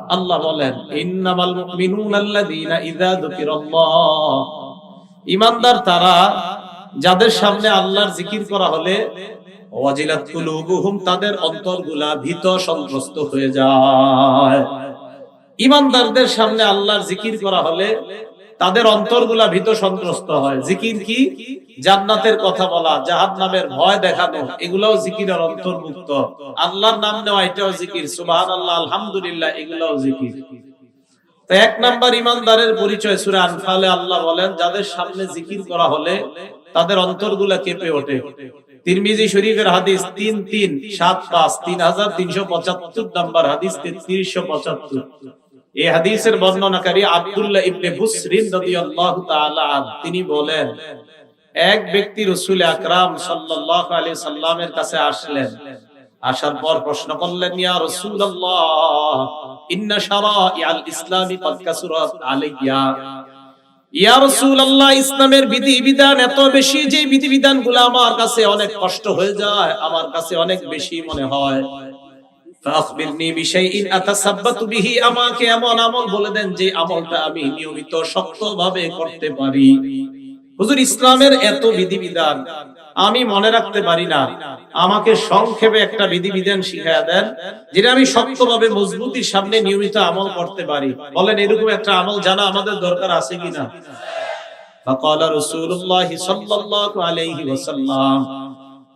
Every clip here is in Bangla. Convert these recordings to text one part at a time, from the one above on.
আল্লাহ বলেন, ইন্নামাল ইযা যুকিরাল্লাহ। ঈমানদার তারা, যাদের সামনে আল্লাহর জিকির করা হলে, ওয়াজিলাত কুলুবুহুম, তাদের অন্তরগুলা ভীত সন্ত্রস্ত হয়ে যায়। ইমানদারদের সামনে আল্লাহর জিকির করা হলে তাদের অন্তরগুলা ভীত সন্ত্রস্ত হয়। জিকির কি? জান্নাতের কথা বলা, জাহান্নামের ভয় দেখানো, এগুলাও জিকিরের অন্তর্ভুক্ত। আল্লাহর নাম নেওয়া, এটাও জিকির। সুবহানাল্লাহ, আলহামদুলিল্লাহ, এগুলাও জিকির। এক নাম্বার ইমানদারের পরিচয় সূরা আনফালে আল্লাহ বলেন, যাদের সামনে জিকির করা হলে তাদের অন্তরগুলা কেঁপে ওঠে। তিরমিজি শরীফের হাদিস তিন তিন, সাত পাঁচ, তিন হাজার তিনশো পঁচাত্তর নাম্বার হাদিস তেত্রিশশো পঁচাত্তর। এই হাদিসের বর্ণনাকারী আব্দুল্লাহ ইবনে বুসরিন রাদিয়াল্লাহু তাআলা তিনি বলেন, এক ব্যক্তি রসুল আকরাম সাল্লাল্লাহু আলাইহি সাল্লামের কাছে আসলেন, আসার পর প্রশ্ন করলেন, ইয়া রাসূলুল্লাহ, ইন্না শারাইআল ইসলামি কদ কাসুরাত আলাইয়া? ইয়া রাসূলুল্লাহ, ইসলামের বিধি বিধান এত বেশি যে বিধি বিধানগুলো আমার কাছে অনেক কষ্ট হয়ে যায়, আমার কাছে অনেক বেশি মনে হয়। বিহি আমাকে এমন আমল বলে দেন যে আমলটা আমি নিয়মিত শক্তভাবে করতে পারি হুজুর ইসলামের এত বিধিবিধান আমি মনে রাখতে পারি না আমাকে সংক্ষেপে একটা বিধিবিধান শিখায়া দেন যেটা আমি শক্তভাবে মজবুতির সামনে নিয়মিত আমল করতে পারি বলেন এরকম একটা আমল জানা আমাদের দরকার আছে কিনা فقال رسول الله صلى الله عليه وسلم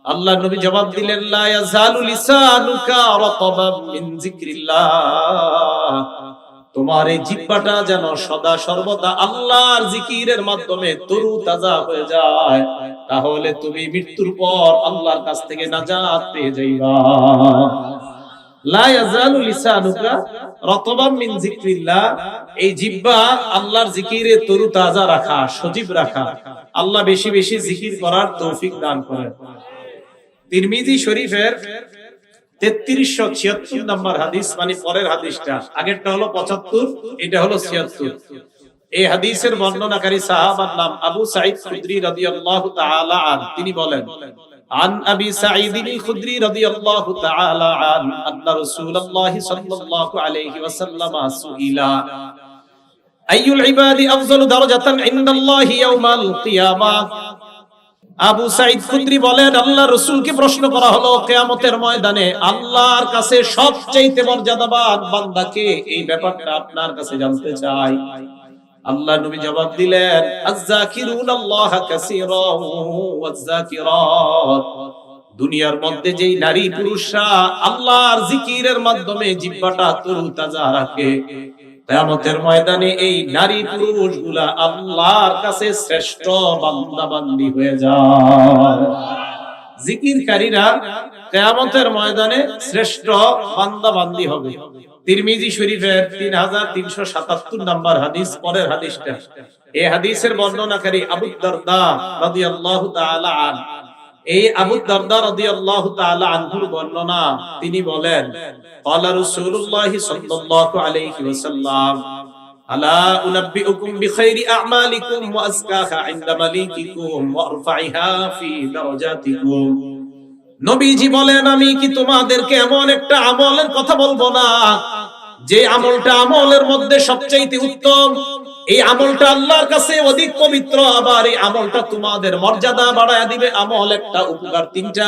আল্লাহ নবী জবাব দিলেন, লা ইয়াজালু লিসানুকা রাতাবাম মিন যিকরিল্লাহ। তোমার এই জিহ্বাটা যেন সদা সর্বদা আল্লাহর জিকিরের মাধ্যমে তরু তাজা হয়ে যায়। তাহলে তুমি মৃত্যুর পর আল্লাহর কাছ থেকে নাজাত পেয়ে যাইবা। লা ইয়াজালু লিসানুকা রাতাবাম মিন যিকরিল্লাহ। এই জিহ্বা আল্লাহর জিকিরে তরু তাজা রাখা, সজীব রাখা। আল্লাহ বেশি বেশি জিকির করার তৌফিক দান করেন। তিরমিজি শরীফের তেত্রিশশো ছিয়াত্তর নম্বর হাদিস মানে পরের হাদিসটা আগেরটা হলো পঁচাত্তর এটা হলো ছিয়াত্তর এই হাদিসের বর্ণনাকারী সাহাবার নাম আবু সাইদ খুদরি রাদিয়াল্লাহু তাআলা আন তিনি বলেন عن أبي سعيد الخدري رضي الله تعالى عنه أن رسول الله صلى الله عليه وسلم سئل أي العباد أفضل درجة عند الله يوم القيامة আবু সাইদ খুদ্রি বলেন, আল্লাহ রসুলকে প্রশ্ন করা হলো, কেয়ামতের ময়দানে আল্লাহর কাছে সবচেয়ে মর্যাদাবান বান্দাকে এই ব্যাপারটা আপনার কাছে জানতে চাই। আল্লাহ নবী জবাব দিলেন আল্লাহ দুনিয়ার মধ্যে যেই নারী পুরুষরা আল্লাহর জিকিরের মাধ্যমে জিহ্বাটা তরুতাজা রাখে কিয়ামতের ময়দানে এই নারী পুরুষগুলা আল্লাহর কাছে শ্রেষ্ঠ বান্দা বান্দি হয়ে যায়। জিকিরকারীরা কিয়ামতের ময়দানে শ্রেষ্ঠ বান্দা বান্দি হবে। তিরমিজি শরীফের 3377 নম্বর হাদিস, পরের হাদিসটা। এই হাদিসের বর্ণনাকারী আবু দারদা রাদিয়াল্লাহু তাআলা আন এই আবু দারদা রাদিয়াল্লাহু তাআলা আনহুর বর্ণনা, তিনি বলেন, ক্বালা সাল্লাল্লাহু আলাইহি ওয়াসাল্লাম, আলা উনাব্বিউকুম বিখাইরি আমালিকুম ওয়া আযকাহা ইনদা মালিকিকুম ওয়া আরফাইহা ফি দারাজাতিকুম। নবীজি বলেন, আমি কি তোমাদেরকে এমন একটা আমলের কথা বলব না, যে আমলটা আমলের মধ্যে সবচাইতে উত্তম? এই আমলটা আল্লাহর কাছে অধিক পবিত্র, আবার এই আমলটা তোমাদের মর্যাদা বাড়ায় দিবে। আমল একটা উপকার তিনটা।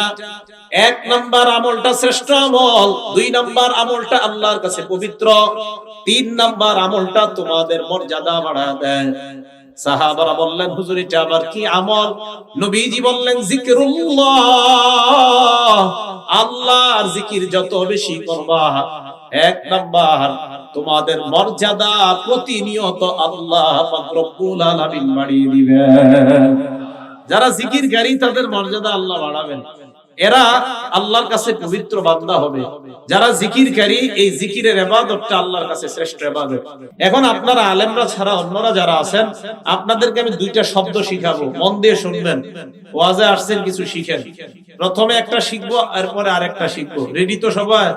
এক নাম্বার আমলটা শ্রেষ্ঠ আমল, দুই নাম্বার আমলটা আল্লাহর কাছে পবিত্র, তিন নাম্বার আমলটা তোমাদের মর্যাদা বাড়ায় দেয়। সাহাবারা বললেন, হুজুর, এটা আবার কি আমল? নবীজি বললেন জিকিরুল্লাহ আল্লাহর জিকির যত বেশি করবা, এক নাম্বার তোমাদের মর্যাদা প্রতিনিয়ত আল্লাহ রব্বুল আলামিন বাড়িয়ে দিবেন। যারা জিকিরকারী, তাদের মর্যাদা আল্লাহ বাড়াবেন। এরা আল্লাহর কাছে পবিত্র বান্দা হবে। যারা জিকিরকারী, এই জিকিরের এবাদতটা আল্লাহর কাছে শ্রেষ্ঠ এবাদত এখন আপনারা আলেমরা ছাড়া অন্যরা যারা আছেন, আপনাদেরকে আমি দুইটা শব্দ শিখাবো। মন দিয়ে শুনবেন। ওয়াজে আসছেন, কিছু শিখেন। প্রথমে একটা শিখব, এরপরে আরেকটা শিখব। রেডি তো সবাই?